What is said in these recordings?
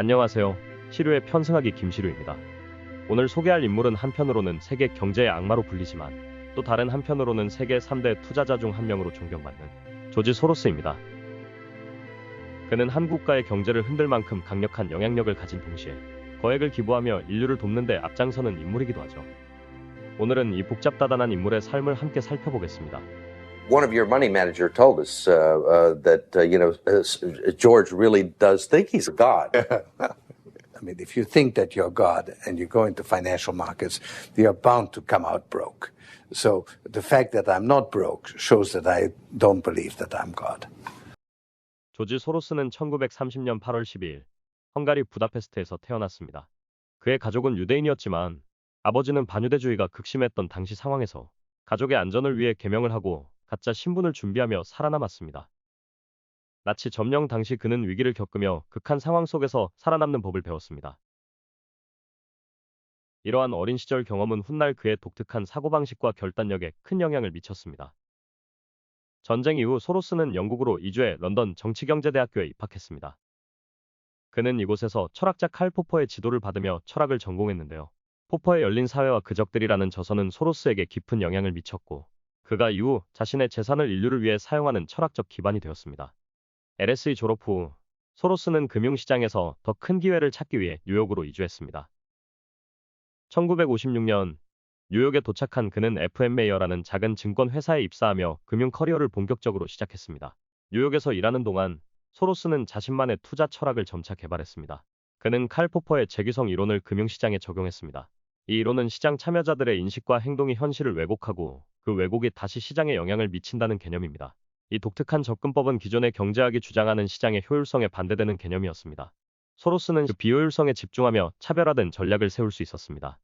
안녕하세요. 시류의 편승하기 김시류입니다. 오늘 소개할 인물은 한편으로는 세계 경제의 악마로 불리지만 또 다른 한편으로는 세계 3대 투자자 중 한 명으로 존경받는 조지 소로스입니다. 그는 한 국가의 경제를 흔들 만큼 강력한 영향력을 가진 동시에 거액을 기부하며 인류를 돕는 데 앞장서는 인물이기도 하죠. 오늘은 이 복잡다단한 인물의 삶을 함께 살펴보겠습니다. One of your money manager told us uh, uh, that uh, you know uh, s- George really does think he's a god. I mean, if you think that you're God and you go into financial markets, you're bound to come out broke. So the fact that I'm not broke shows that I don't believe that I'm God. 조지 소로스는 1930년 8월 12일 헝가리 부다페스트에서 태어났습니다. 그의 가족은 유대인이었지만 아버지는 반유대주의가 극심했던 당시 상황에서 가족의 안전을 위해 개명을 하고 가짜 신분을 준비하며 살아남았습니다. 나치 점령 당시 그는 위기를 겪으며 극한 상황 속에서 살아남는 법을 배웠습니다. 이러한 어린 시절 경험은 훗날 그의 독특한 사고방식과 결단력에 큰 영향을 미쳤습니다. 전쟁 이후 소로스는 영국으로 이주해 런던 정치경제대학교에 입학했습니다. 그는 이곳에서 철학자 칼 포퍼의 지도를 받으며 철학을 전공했는데요. 포퍼의 열린 사회와 그적들이라는 저서는 소로스에게 깊은 영향을 미쳤고, 그가 이후 자신의 재산을 인류를 위해 사용하는 철학적 기반이 되었습니다. LSE 졸업 후 소로스는 금융시장에서 더 큰 기회를 찾기 위해 뉴욕으로 이주했습니다. 1956년 뉴욕에 도착한 그는 FM 메이어라는 작은 증권 회사에 입사하며 금융 커리어를 본격적으로 시작했습니다. 뉴욕에서 일하는 동안 소로스는 자신만의 투자 철학을 점차 개발했습니다. 그는 칼 포퍼의 재규성 이론을 금융시장에 적용했습니다. 이 이론은 시장 참여자들의 인식과 행동이 현실을 왜곡하고 그 왜곡이 다시 시장에 영향을 미친다는 개념입니다. 이 독특한 접근법은 기존의 경제학이 주장하는 시장의 효율성에 반대되는 개념이었습니다. 소로스는 그 비효율성에 집중하며 차별화된 전략을 세울 수 있었습니다.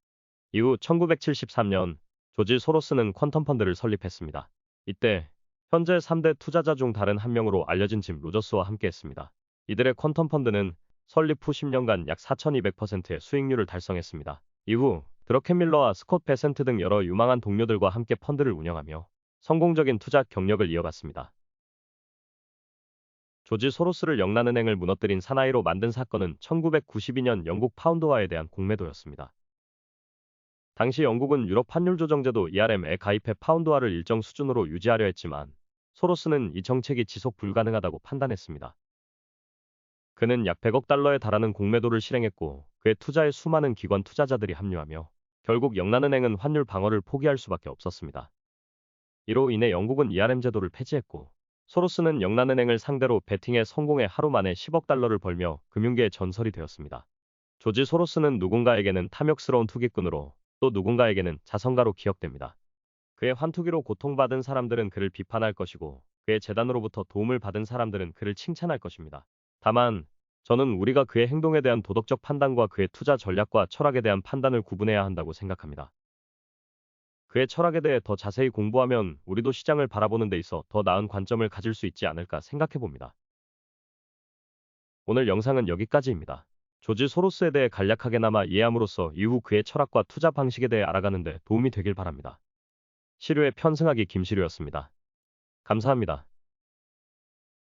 이후 1973년 조지 소로스는 퀀텀 펀드를 설립했습니다. 이때 현재 3대 투자자 중 다른 한 명으로 알려진 짐 로저스와 함께했습니다. 이들의 퀀텀 펀드는 설립 후 10년간 약 4,200%의 수익률을 달성했습니다. 이후 드러켄 밀러와 스콧 베센트 등 여러 유망한 동료들과 함께 펀드를 운영하며 성공적인 투자 경력을 이어갔습니다. 조지 소로스를 영란은행을 무너뜨린 사나이로 만든 사건은 1992년 영국 파운드화에 대한 공매도였습니다. 당시 영국은 유럽 환율 조정제도 ERM에 가입해 파운드화를 일정 수준으로 유지하려 했지만 소로스는 이 정책이 지속 불가능하다고 판단했습니다. 그는 약 100억 달러에 달하는 공매도를 실행했고 그의 투자에 수많은 기관 투자자들이 합류하며 결국 영란은행은 환율 방어를 포기할 수밖에 없었습니다. 이로 인해 영국은 ERM 제도를 폐지했고 소로스는 영란은행을 상대로 베팅에 성공해 하루 만에 10억 달러를 벌며 금융계의 전설이 되었습니다. 조지 소로스는 누군가에게는 탐욕스러운 투기꾼으로 또 누군가에게는 자선가로 기억됩니다. 그의 환투기로 고통받은 사람들은 그를 비판할 것이고 그의 재단으로부터 도움을 받은 사람들은 그를 칭찬할 것입니다. 다만 저는 우리가 그의 행동에 대한 도덕적 판단과 그의 투자 전략과 철학에 대한 판단을 구분해야 한다고 생각합니다. 그의 철학에 대해 더 자세히 공부하면 우리도 시장을 바라보는 데 있어 더 나은 관점을 가질 수 있지 않을까 생각해 봅니다. 오늘 영상은 여기까지입니다. 조지 소로스에 대해 간략하게나마 이해함으로써 이후 그의 철학과 투자 방식에 대해 알아가는 데 도움이 되길 바랍니다. 시류의 편승하기 김시류였습니다. 감사합니다.